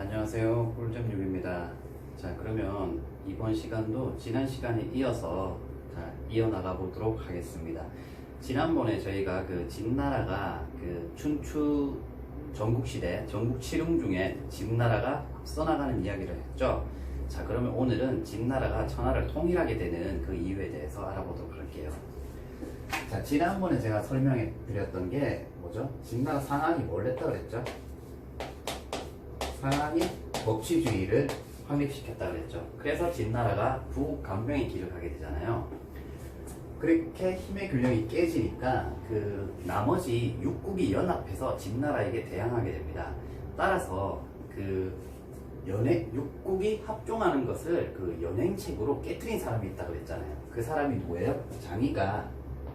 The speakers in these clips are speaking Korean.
안녕하세요. 꿀잼육입니다. 자, 그러면 이번 시간도 지난 시간에 이어서 자, 이어나가 보도록 하겠습니다. 지난번에 저희가 그 진나라가 그 춘추 전국시대 전국 칠흥 중에 진나라가 앞서나가는 이야기를 했죠. 자, 그러면 오늘은 진나라가 천하를 통일하게 되는 그 이유에 대해서 알아보도록 할게요. 자, 지난번에 제가 설명해 드렸던 게 뭐죠? 진나라 상황이 뭘 했다 그랬죠? 상황이 법치주의를 확립시켰다 그랬죠. 그래서 진나라가 부강병의 길을 가게 되잖아요. 그렇게 힘의 균형이 깨지니까 그 나머지 육국이 연합해서 진나라에게 대항하게 됩니다. 따라서 그 연행 육국이 합종하는 것을 그 연행책으로 깨뜨린 사람이 있다 그랬잖아요. 그 사람이 누구예요? 장의가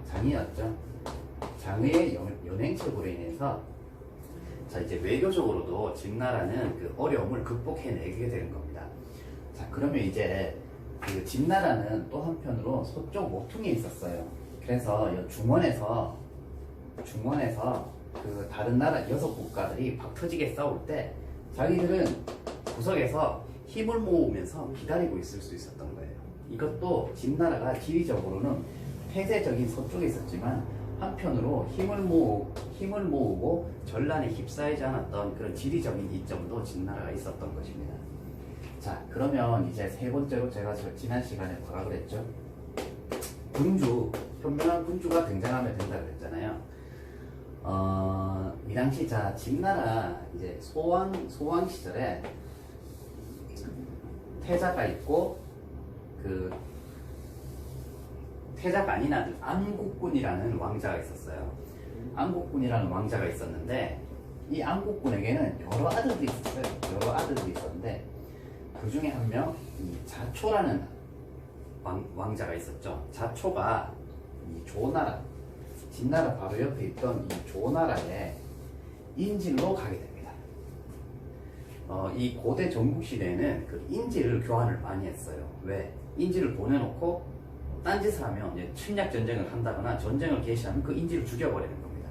장이었죠. 장의의 연- 연행책으로 인해서 자 이제 외교적으로도 진나라는 그 어려움을 극복해내게 되는 겁니다. 자 그러면 이제 그 진나라는 또 한편으로 서쪽 모퉁이에 있었어요. 그래서 이 중원에서 중원에서 그 다른 나라 여섯 국가들이 박 터지게 싸울 때 자기들은 구석에서 힘을 모으면서 기다리고 있을 수 있었던 거예요. 이것도 진나라가 지리적으로는 폐쇄적인 서쪽에 있었지만 한편으로 힘을 모으 힘을 모으고 전란에 휩싸이지 않았던 그런 지리적인 이점도 진나라가 있었던 것입니다. 자, 그러면 이제 세 번째로 제가 저 지난 시간에 뭐라 그랬죠? 군주, 현명한 군주가 등장하면 된다 그랬잖아요. 어, 이 당시 자 진나라 이제 소왕 소왕 시절에 태자가 있고 그 태자가 아닌 아들 안국군이라는 왕자가 있었어요. 안국군이라는 왕자가 있었는데 이 안국군에게는 여러 아들들이 있었어요. 여러 아들들이 있었는데 그 중에 한 명 이 자초라는 왕, 왕자가 있었죠. 자초가 이 조나라 진나라 바로 옆에 있던 이 조나라에 인질로 가게 됩니다. 어, 이 고대 전국 시대에는 그 인질을 교환을 많이 했어요. 왜? 인질을 보내놓고 딴짓을 하면 침략 전쟁을 한다거나 전쟁을 개시하면 그 인질을 죽여버리는 겁니다.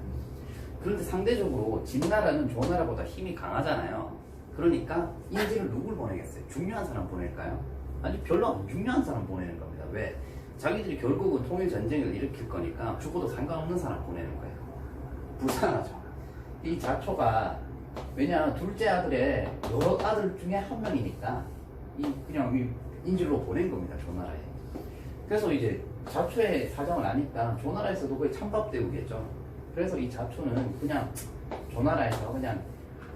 그런데 상대적으로 진나라는 조나라보다 힘이 강하잖아요. 그러니까 인질을 누굴 보내겠어요? 중요한 사람 보낼까요? 아니 별로 안 중요한 사람 보내는 겁니다. 왜? 자기들이 결국은 통일 전쟁을 일으킬 거니까 죽어도 상관없는 사람 보내는 거예요. 불쌍하죠. 이 자초가 왜냐 둘째 아들의 여러 아들 중에 한 명이니까 이 그냥 이 인질로 보낸 겁니다. 조나라에. 그래서 이제 자초의 사정을 아니까 조나라에서도 거의 찬밥대우겠죠. 그래서 이 자초는 그냥 조나라에서 그냥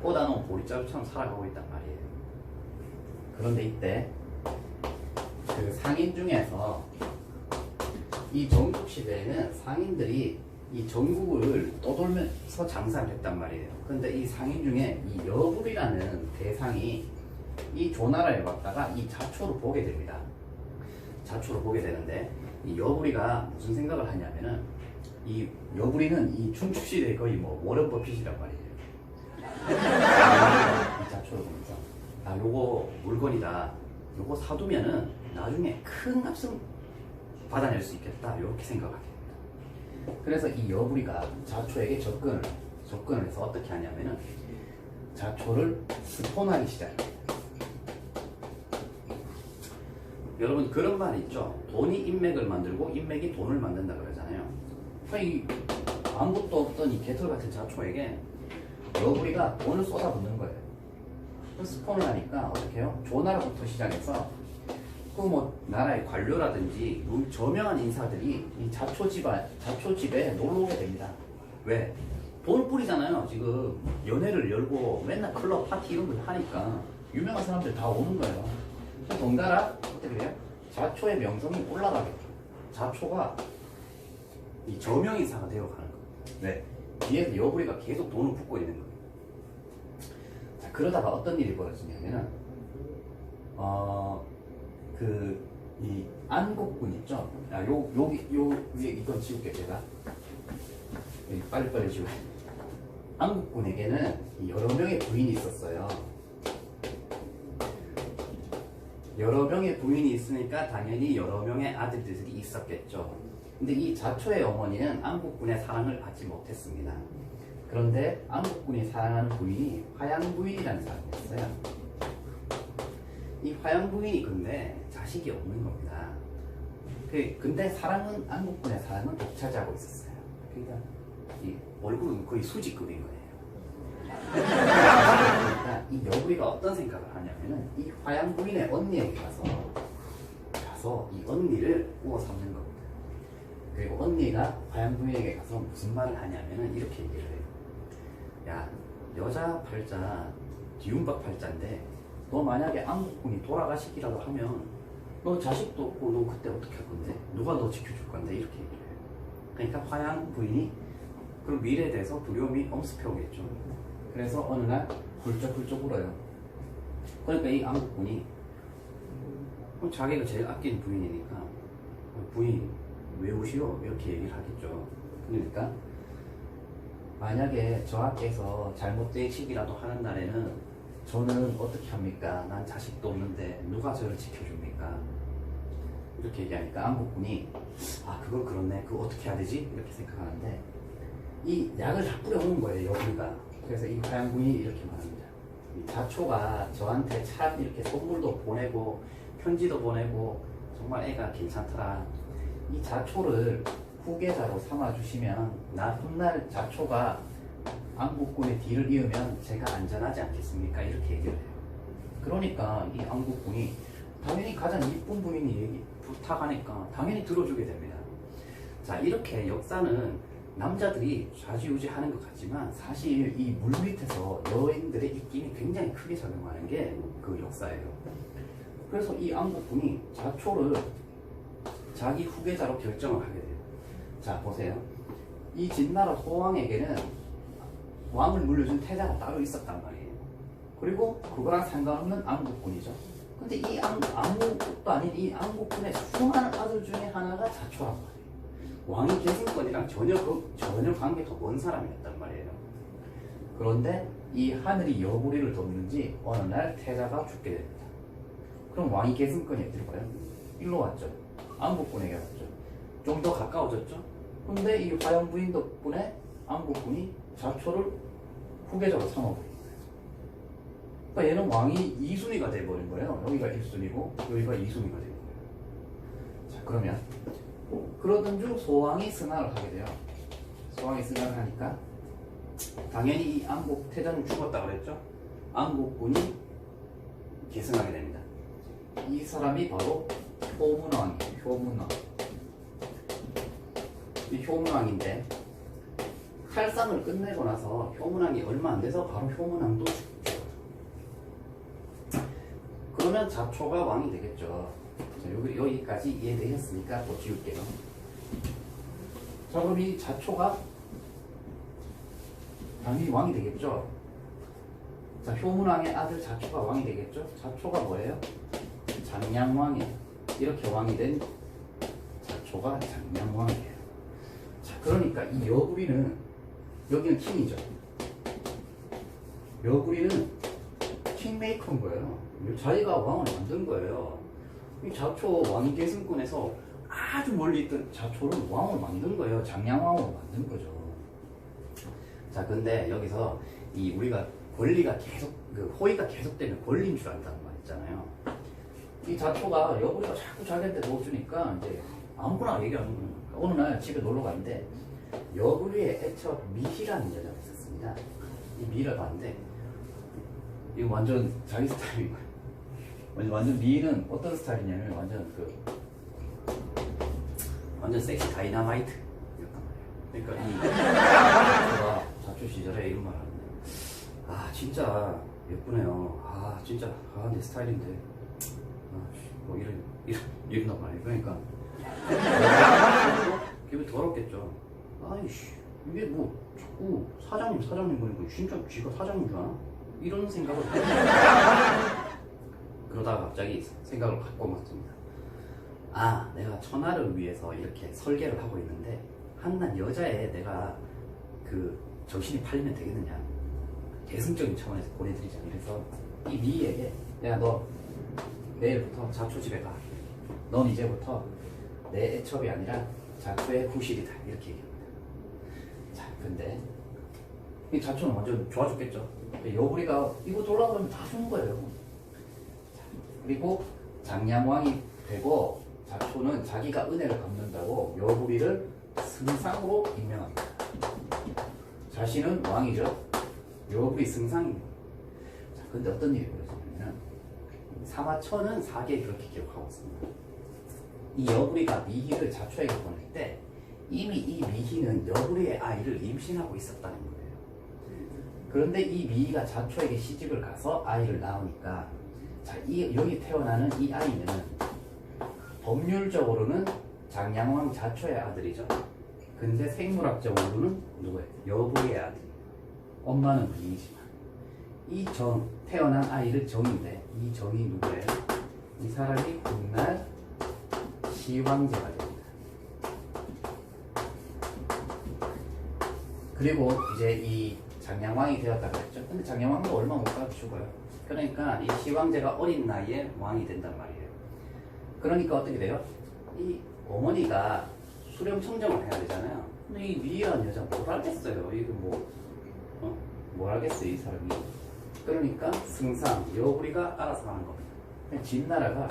꽂아놓은 보리자루처럼 살아가고 있단 말이에요. 그런데 이때 그 상인 중에서 이 전국 시대에는 상인들이 이 전국을 떠돌면서 장사를 했단 말이에요. 그런데 이 상인 중에 이 여불이라는 대상이 이 조나라에 왔다가 이 자초를 보게 됩니다. 자초를 보게 되는데 이 여불이가 무슨 생각을 하냐면은 이 여불이는 이 춘추 시대 거의 뭐 워런 버핏이란 말이에요. 이 자초를 보면서 아 요거 물건이다. 요거 사두면은 나중에 큰 값을 받아낼 수 있겠다. 이렇게 생각하게 됩니다. 그래서 이 여부리가 자초에게 접근을 접근을 해서 어떻게 하냐면은 자초를 스폰하기 시작합니 여러분 그런 말 있죠. 돈이 인맥을 만들고 인맥이 돈을 만든다 그러잖아요. 그러니까 이 아무것도 없던 이 개털 같은 자초에게 여부리가 돈을 쏟아붓는 거예요. 스폰을 하니까 어떻게 해요? 조나라부터 시작해서 그 뭐 나라의 관료라든지 요 저명한 인사들이 이 자초 집안 자초 집에 놀러 오게 됩니다. 왜? 돈 뿌리잖아요. 지금 연애를 열고 맨날 클럽 파티 이런 걸 하니까 유명한 사람들 다 오는 거예요. 덩달아 어떻게 돼요? 자초의 명성이 올라가게 돼요. 자초가 이 저명 인사가 되어가는 거예요. 왜? 뒤에서 여부리가 계속 돈을 붓고 있는 거예요. 자, 그러다가 어떤 일이 벌어지냐면은 어. 그, 이, 안국군 있죠? 아, 요, 여기, 요, 위에 이건 지울게, 제가. 빨리빨리 지울게. 안국군에게는 이 여러 명의 부인이 있었어요. 여러 명의 부인이 있으니까 당연히 여러 명의 아들들이 있었겠죠. 근데 이 자초의 어머니는 안국군의 사랑을 받지 못했습니다. 그런데 안국군이 사랑하는 부인이 화양 부인이라는 사람이었어요. 화양 부인이 근데 자식이 없는 겁니다. 그 근데 사랑은 안국군의 사랑은 독차지하고 있었어요. 그러니까 이 얼굴은 거의 수직급인 거예요. 그러니까 이 여부리가 어떤 생각을 하냐면은 이 화양 부인의 언니에게 가서 가서 이 언니를 구워 삼는 겁니다. 그리고 언니가 화양 부인에게 가서 무슨 말을 하냐면은 이렇게 얘기를 해요. 야 여자 팔자 기운박 팔자인데 너 만약에 안국군이 돌아가시기라도 하면 너 자식도 없고 너 그때 어떻게 할 건데 누가 너 지켜줄 건데 이렇게 얘기를 해요. 그러니까 화양 부인이 그런 미래에 대해서 두려움이 엄습해 오겠죠. 그래서 어느 날 훌쩍훌쩍 울어요. 그러니까 이 안국군이 그럼 자기가 제일 아끼는 부인이니까 부인 왜 우시오? 이렇게 얘기를 하겠죠. 그러니까 만약에 저하께서 잘못되시기라도 하는 날에는 저는 어떻게 합니까? 난 자식도 없는데 누가 저를 지켜줍니까? 이렇게 얘기하니까 안국군이 아 그건 그렇네. 그거 어떻게 해야 되지? 이렇게 생각하는데 이 약을 다 뿌려오는 거예요. 여기가. 그래서 이 화양군이 이렇게 말합니다. 이 자초가 저한테 참 이렇게 선물도 보내고 편지도 보내고 정말 애가 괜찮더라. 이 자초를 후계자로 삼아주시면 나 훗날 자초가 안국군의 뒤를 이으면 제가 안전하지 않겠습니까? 이렇게 얘기를 해요. 그러니까 이 안국군이 당연히 가장 이쁜 부인이 얘기 부탁하니까 당연히 들어주게 됩니다. 자 이렇게 역사는 남자들이 좌지우지하는 것 같지만 사실 이 물 밑에서 여인들의 입김이 굉장히 크게 작용하는 게 그 역사예요. 그래서 이 안국군이 자초를 자기 후계자로 결정을 하게 돼요. 자 보세요. 이 진나라 소왕에게는 왕을 물려준 태자가 따로 있었단 말이에요. 그리고 그거랑 상관없는 안국군이죠. 근데 이 안, 아무것도 아닌 이 안국군의 수많은 아들 중에 하나가 자초란 말이에요. 왕이 계승권이랑 전혀 그, 전혀 관계가 먼 사람이었단 말이에요. 그런데 이 하늘이 여부리를 돕는지 어느 날 태자가 죽게 됩니다. 그럼 왕이 계승권이 가요? 일로 왔죠. 안국군에게 왔죠. 좀 더 가까워졌죠. 근데 이 화영 부인 덕분에 안국군이 자초를 후계자로 삼아버린 거예요. 그러니까 얘는 왕이 2순위가 돼버린 거예요. 여기가 1순위고 여기가 2순위가 된 거예요. 자 그러면 그러던 중 소왕이 승하를 하게 돼요. 소왕이 승하를 하니까 당연히 이 안국 태자는 죽었다 그랬죠. 안국군이 계승하게 됩니다. 이 사람이 바로 효문왕이에요. 효문왕. 이 효문왕인데 칼상을 끝내고 나서 효문왕이 얼마 안 돼서 바로 효문왕도 죽죠. 그러면 자초가 왕이 되겠죠. 자, 여기, 여기까지 이해되셨으니까 또 지울게요. 자, 그럼 이 자초가 당연히 왕이 되겠죠. 자, 효문왕의 아들 자초가 왕이 되겠죠. 자초가 뭐예요? 장량왕이에요. 이렇게 왕이 된 자초가 장량왕이에요. 자, 그러니까 이 여구리는 여기는 킹이죠. 여구리는 킹메이커인 거예요. 자기가 왕을 만든 거예요. 이 자초 왕위 계승권에서 아주 멀리 있던 자초를 왕을 만든 거예요. 장량왕으로 만든 거죠. 자, 근데 여기서 이 우리가 권리가 계속 그 호의가 계속되면 권리인 줄 안다는 말 있잖아요. 이 자초가 여보리가 자꾸 자기한테 넣어주니까 이제 아무거나 얘기하는 거예요. 어느 날 집에 놀러 갔는데 여부리의 애처 미희라는 여자가 있었습니다. 이 미를 봤는데 이거 완전 자기 스타일인 거예요. 완전, 미는 어떤 스타일이냐면 완전 그 완전 섹시 다이나마이트 이었단 말이에요. 그러니까 이 제가 자초 시절에 이런 말 하는데 아 진짜 예쁘네요. 아 진짜 아 내 스타일인데 아, 씨, 뭐 이런 이런 이런단 말이에요. 그러니까 기분 더럽겠죠. 아이씨, 이게 뭐 자꾸 사장님 사장님 그러니까 진짜 쥐가 사장인 줄 아나? 이런 생각을 그러다가 갑자기 생각을 바꿔봤습니다. 아, 내가 천하를 위해서 이렇게 설계를 하고 있는데 한낱 여자에 내가 그 정신이 팔리면 되겠느냐? 계승적인 차원에서 보내드리자. 이래서 이 미희에게 야 너 내일부터 자초 집에 가. 넌 이제부터 내 애첩이 아니라 자초의 구실이다. 이렇게 얘기합니다. 자, 근데 이 자초는 완전 좋아졌겠죠. 근데 여부리가 이거 돌아가면 다 주는 거예요. 자, 그리고 장량왕이 되고 자초는 자기가 은혜를 갚는다고 여부리를 승상으로 임명합니다. 자신은 왕이죠. 여부리 승상입니다. 자, 근데 어떤 일이 벌어지냐면 사마천은 사기에 그렇게 기록하고 있습니다. 이 여부리가 미희를 자초에게 보낼 때 이미 이 미희는 여부리의 아이를 임신하고 있었다는 거예요. 그런데 이 미희가 자초에게 시집을 가서 아이를 낳으니까 자, 이, 여기 태어나는 이 아이는 법률적으로는 장양왕 자초의 아들이죠. 근데 생물학적으로는 누구예요? 여부리의 아들. 엄마는 부인이지만 이 정 태어난 아이를 정인데 이 정이 누구예요? 이 사람이 훗날 시황제가 됩니다. 그리고 이제 이 장량왕이 되었다고 했죠. 근데 장량왕도 얼마 못 가고 죽어요. 그러니까 이 시황제가 어린 나이에 왕이 된단 말이에요. 그러니까 어떻게 돼요? 이 어머니가 수령 청정을 해야 되잖아요. 근데 이 미이라는 여자 뭘 알겠어요? 이거 뭐, 어? 뭘 알겠어요, 이 사람이. 그러니까 승상, 여부리가 알아서 하는 겁니다. 진나라가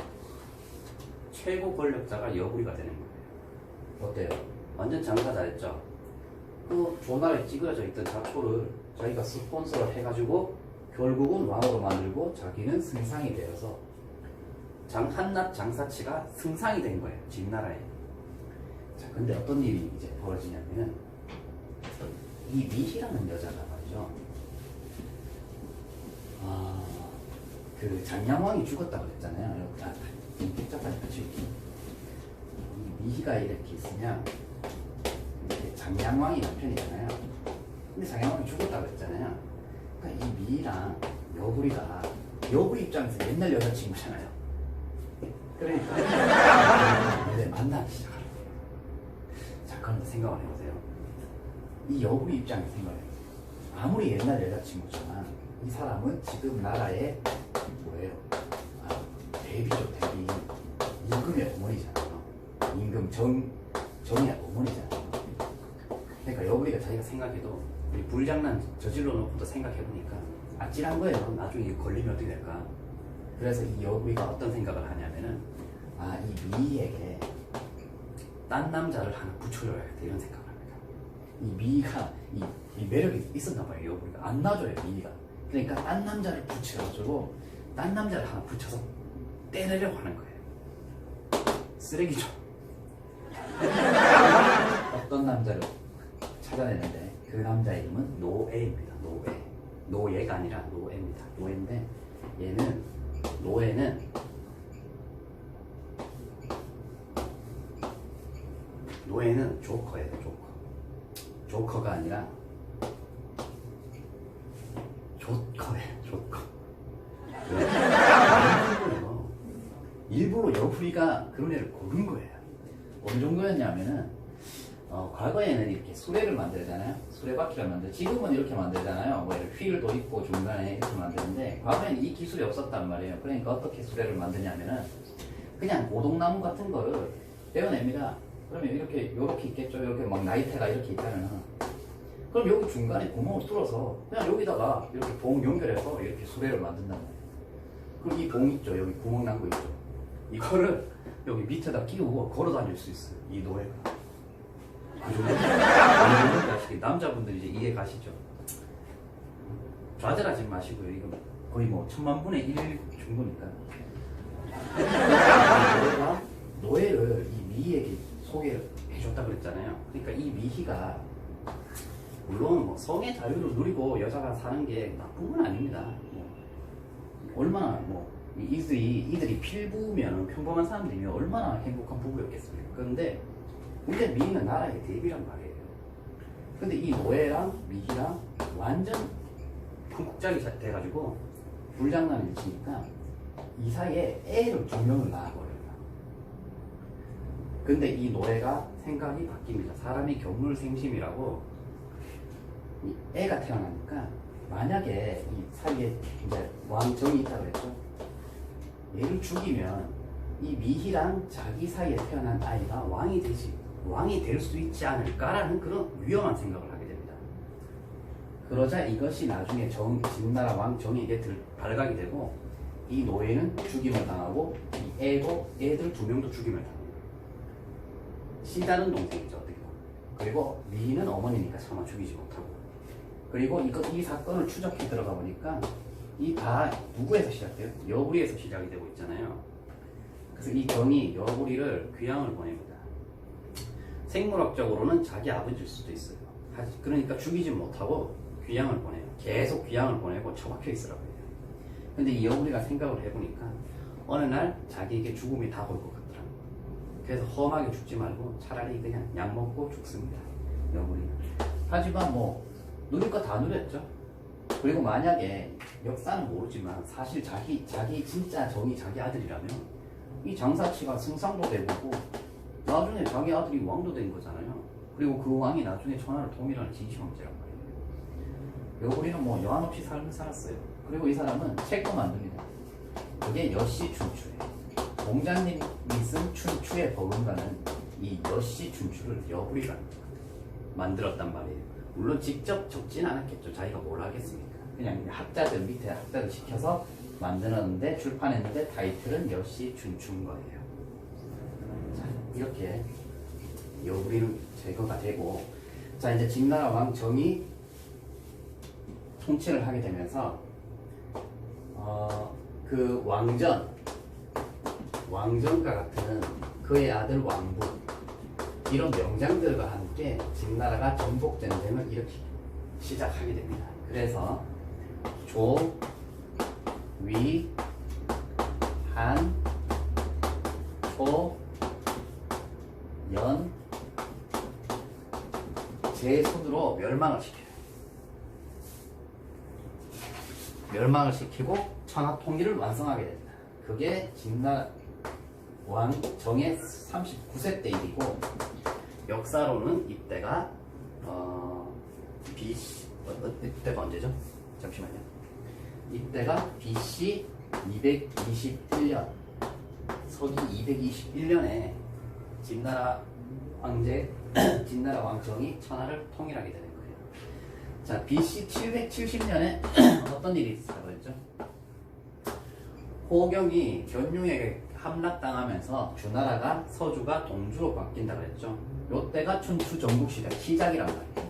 최고 권력자가 여부리가 되는 거예요. 어때요? 완전 장사 잘했죠? 그 조나라에 찌그러져 있던 자초를 자기가 스폰서를 해가지고 결국은 왕으로 만들고 자기는 승상이 되어서 장 한낱 장사치가 승상이 된 거예요 진나라에. 자 근데 어떤 일이 이제 벌어지냐면은 이 미희라는 여자가 말이죠. 아 그 장량왕이 죽었다고 그랬잖아요. 아, 같이 이렇게. 이 미희가 이렇게 있으면 장량왕이 남편이잖아요. 근데 장량왕이 죽었다고 했잖아요. 그러니까 이 미희랑 여부리가 여부리 입장에서 옛날 여자친구잖아요. 그러니까 네, 만나기 시작하는 거예요. 자, 그런데 생각을 해보세요. 이 여부리 입장에서 생각을 해보세요. 아무리 옛날 여자친구지만 이 사람은 지금 나라의 뭐예요? 아, 대비죠, 대비. 임금의 어머니잖아요. 임금 정, 정의 어머니잖아요. 그러니까 여부리가 자기가 생각해도 불장난 저질러 놓고도 생각해보니까 아찔한 거예요. 나중에 걸리면 어떻게 될까? 그래서 이 여부리가 어떤 생각을 하냐면은 아, 이 미희에게 딴 남자를 하나 붙여줘야겠다 이런 생각을 합니다. 이 미희가 이, 이 매력이 있었나 봐요. 여부리가 안 놔줘요, 미희가. 그러니까 딴 남자를 붙여가지고 딴 남자를 하나 붙여서 떼내려고 하는 거예요. 쓰레기죠. 어떤 남자를 찾아내는데 그 남자 이름은 노예입니다. 노예. 노예가 아니라 노예입니다. 노예인데 얘는 노예는 노예는 조커예요. 조커. 조커가 아니라 조커예요. 조커. 왜? 일부러, 여부리가 그런 애를 고른 거예요. 어느 정도였냐면은 어, 과거에는 이렇게 수레를 만들잖아요. 수레바퀴를 만들. 지금은 이렇게 만들잖아요. 뭐 휠도 있고 중간에 이렇게 만드는데 과거에는 이 기술이 없었단 말이에요. 그러니까 어떻게 수레를 만드냐면은 그냥 고동나무 같은 거를 떼어냅니다. 그러면 이렇게 이렇게 있겠죠. 이렇게 막 나이테가 이렇게 있잖아요. 그럼 여기 중간에 구멍을 뚫어서 그냥 여기다가 이렇게 봉 연결해서 이렇게 수레를 만든단 말이에요. 그럼 이 봉 있죠. 여기 구멍 난 거 있죠. 이거를 여기 밑에다 끼우고 걸어 다닐 수 있어요. 이 노예가. 아시겠 남자분들 이제 이해 가시죠? 좌절하지 마시고요. 이거 거의 뭐 천만 분의 일 정도니까. 노예를 이 미희에게 소개를 해줬다 그랬잖아요. 그러니까 이 미희가 물론 뭐 성의 자유를 누리고 여자가 사는 게 나쁜 건 아닙니다. 뭐 얼마나 뭐 이들이 이들이 필부면 평범한 사람들이면 얼마나 행복한 부부였겠습니까? 그런데 근데 미희는 나라의 대비란 말이에요. 근데 이 노예랑 미희랑 완전 풍국짝이 돼가지고 불장난을 치니까 이 사이에 애를 두 명을 낳아버려요. 근데 이 노예가 생각이 바뀝니다. 사람이 경물생심이라고 이 애가 태어나니까 만약에 이 사이에 이제 왕정이 있다고 했죠. 얘를 죽이면 이 미희랑 자기 사이에 태어난 아이가 왕이 되지 왕이 될 수 있지 않을까라는 그런 위험한 생각을 하게 됩니다. 그러자 이것이 나중에 정, 진나라 왕 정에게 들, 발각이 되고 이 노예는 죽임을 당하고 이 애도 애들 두 명도 죽임을 당해요. 시다는 동생이죠 어떻게 보면. 그리고 리는 어머니니까 차마 죽이지 못하고 그리고 이거 이 사건을 추적해 들어가 보니까 이 다 누구에서 시작돼요? 여부리에서 시작이 되고 있잖아요. 그래서 이 경이 여부리를 귀양을 보냅니다. 생물학적으로는 자기 아버지일 수도 있어요. 그러니까 죽이지 못하고 귀양을 보내요. 계속 귀양을 보내고 처박혀 있으라고 해요. 근데 이 여부리가 생각을 해보니까 어느 날 자기에게 죽음이 다가올 것 같더라고요. 그래서 험하게 죽지 말고 차라리 그냥 약 먹고 죽습니다. 여부리는. 하지만 뭐 누릴 거 다 누렸죠. 그리고 만약에 역사는 모르지만 사실 자기 자기 진짜 정이 자기 아들이라면 이 장사치가 승상도 되고 나중에 자기 아들이 왕도 된 거잖아요. 그리고 그 왕이 나중에 천하를 통일하는 진시 황제란 말이에요. 여우리는 뭐 여한 없이 삶을 살았어요. 그리고 이 사람은 책도 만듭니다. 그게 여씨 춘추예요. 공자님이 쓴 춘추의 버금가는 이 여씨 춘추를 여부리가 만들었단 말이에요. 물론 직접 적진 않았겠죠. 자기가 뭘 하겠습니까? 그냥 학자들 밑에 학자들 시켜서 만들었는데 출판했는데 타이틀은 여씨 춘추인 거예요. 자, 이렇게 여부리는 제거가 되고 자 이제 진나라 왕 정이 통치를 하게 되면서 어, 그 왕전 왕전과 같은 그의 아들 왕부 이런 명장들과 함께 진나라가 전복 전쟁을 이렇게 시작하게 됩니다. 그래서 조, 위, 한, 초, 연, 제 손으로 멸망을 시켜요. 멸망을 시키고 천하 통일을 완성하게 됩니다. 그게 진나 왕 정의 39세 때 일이고 역사로는 이때가 어, BC 어, 어, 이때가 언제죠? 잠시만요. 이때가 BC 221년 서기 221년에 진나라 황제 진나라 왕정이 천하를 통일하게 되는 거예요. 자, BC 770년에 어떤 일이 있었다고 했죠? 호경이 견융에게 함락당하면서 주나라가 서주가 동주로 바뀐다고 했죠. 요때가 춘추 전국 시대 시작이란 말이에요.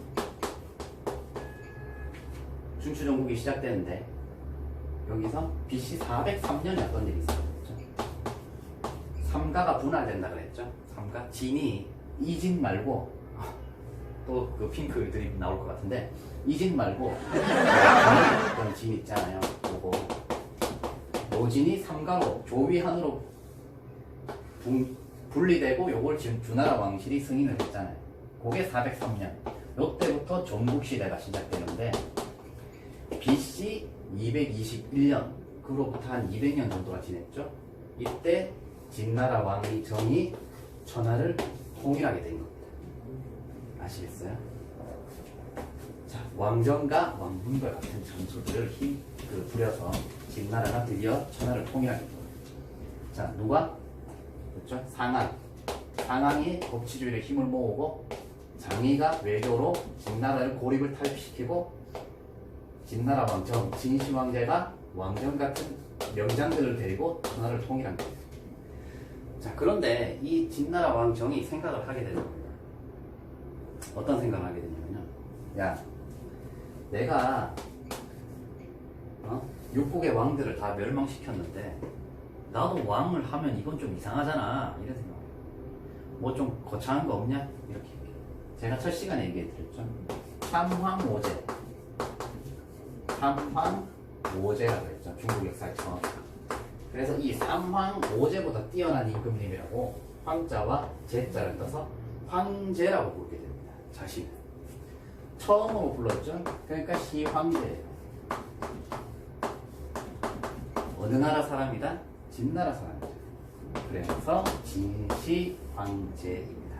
춘추 전국이 시작되는데 여기서 BC 403년에 어떤 일이 있었죠? 삼가가 분할된다 그랬죠. 삼가 진이 이진 말고 또 그 핑크 드립 나올 것 같은데 이진 말고 그런 진 있잖아요. 그거 노진이 삼가로 조위한으로 분- 분리되고 요걸 지금 주나라 왕실이 승인을 했잖아요. 그게 403년. 요때부터 전국 시대가 시작되는데 BC 221년 그로부터 한 200년 정도가 지냈죠. 이때 진나라 왕이 정이 천하를 통일하게 된 겁니다. 아시겠어요? 자, 왕정과 왕분과 같은 장소들을 힘, 그, 부려서 진나라가 드디어 천하를 통일하게 됩니다. 자, 누가? 그렇죠? 상한. 상황이 법치주의를 힘을 모으고 장의가 외교로 진나라를 고립을 탈피시키고 진나라 왕정 진시 왕제가 왕정 같은 명장들을 데리고 천하를 통일한 거예요. 자 그런데 이 진나라 왕정이 생각을 하게 되는 겁니다. 어떤 생각을 하게 되냐면요. 야, 내가 어? 육국의 왕들을 다 멸망시켰는데 나도 왕을 하면 이건 좀 이상하잖아 이런 생각. 뭐좀 거창한 거 없냐 이렇게. 제가 첫 시간에 얘기해 드렸죠. 삼황오제. 삼황오제라고 했죠. 중국 역사에 처음. 그래서 이 삼황 오제보다 뛰어난 임금님이라고 황자와 제자를 떠서 황제라고 부르게 됩니다. 자신을. 처음으로 불렀죠. 그러니까 시황제예요. 어느 나라 사람이다? 진나라 사람이죠. 그래서 진시황제입니다.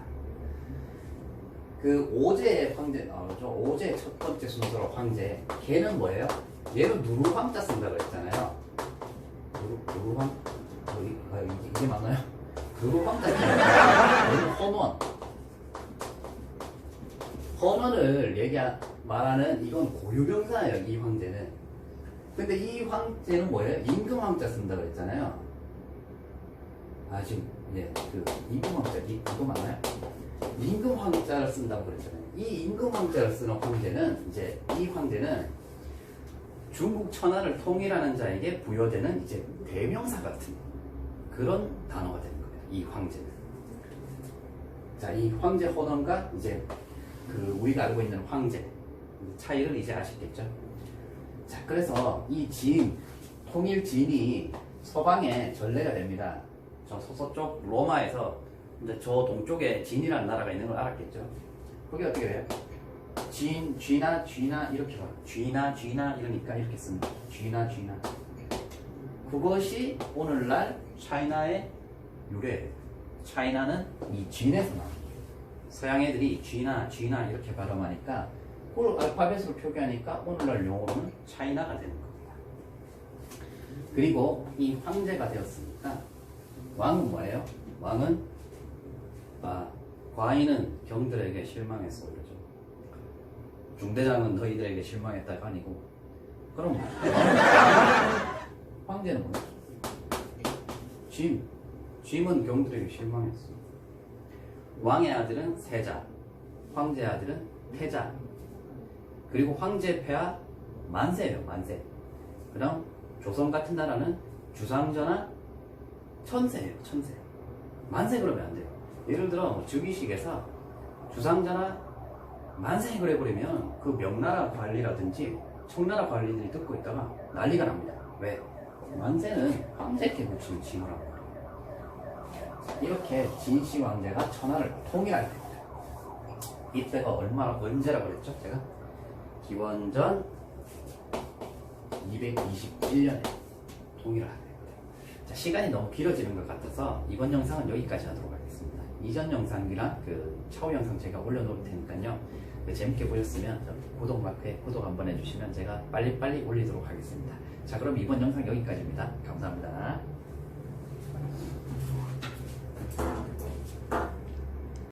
그 오제의 황제 나오죠. 오제 첫 번째 순서로 황제. 걔는 뭐예요? 얘는 누르황자 쓴다고 했잖아요. 누르 누르황 저기 아, 이게, 이게 맞나요? 얘는 헌원. 헌원을 얘기 말하는 이건 고유명사예요. 이 황제는 근데 이 황제는 뭐예요? 임금 황자 쓴다고 했잖아요. 아 지금 예, 그 임금 황자 이- 이거 맞나요? 임금 황자를 쓴다고 그랬잖아요. 이 임금 황자를 쓰는 황제는 이제 이 황제는 중국 천하를 통일하는 자에게 부여되는 이제 대명사 같은 그런 단어가 되는 거예요. 이 황제는. 자, 이 황제 호넌과 이제 그 우리가 알고 있는 황제 차이를 이제 아시겠죠? 자, 그래서 이 진, 통일 진이 서방에 전례가 됩니다. 저 서서쪽 로마에서 근데 저 동쪽에 진이라는 나라가 있는 걸 알았겠죠? 그게 어떻게 돼요? 진, 쥐나 쥐나 이렇게 봐요. 쥐나 쥐나 이러니까 이렇게 씁니다. 쥐나 쥐나. 그것이 오늘날 차이나의 유래예요. 차이나는 이 쥐에서 나온 거예요. 서양 애들이 쥐나 쥐나 이렇게 발음하니까 그걸 알파벳으로 표기하니까 오늘날 용어로는 차이나가 되는 겁니다. 그리고 이 황제가 되었으니까 왕은 뭐예요? 왕은 아, 과인은 경들에게 실망했어 그러죠. 중대장은 너희들에게 실망했다가 아니고 그럼 황제는 뭐예요? 짐 짐은 경들에게 실망했어. 왕의 아들은 세자, 황제의 아들은 태자. 그리고 황제 폐하 만세예요, 만세. 그 다음 조선 같은 나라는 주상전하 천세예요, 천세. 만세 그러면 안 돼요. 예를 들어 뭐 즉위식에서 주상전하 만세 그래버리면 그 명나라 관리라든지 청나라 관리들이 듣고 있다가 난리가 납니다. 왜? 만세는 황제께 붙이는 징후라고. 이렇게 진시 왕제가 천하를 통일할 때입니다. 이때가 얼마나 언제라고 그랬죠? 제가 기원전 221년에 통일을 하게 됩니다. 자, 시간이 너무 길어지는 것 같아서 이번 영상은 여기까지 하도록 하겠습니다. 이전 영상이랑 그 차후 영상 제가 올려놓을 테니까요. 네, 재밌게 보셨으면 구독 마크에 구독 한번 해주시면 제가 빨리빨리 올리도록 하겠습니다. 자 그럼 이번 영상 여기까지입니다. 감사합니다.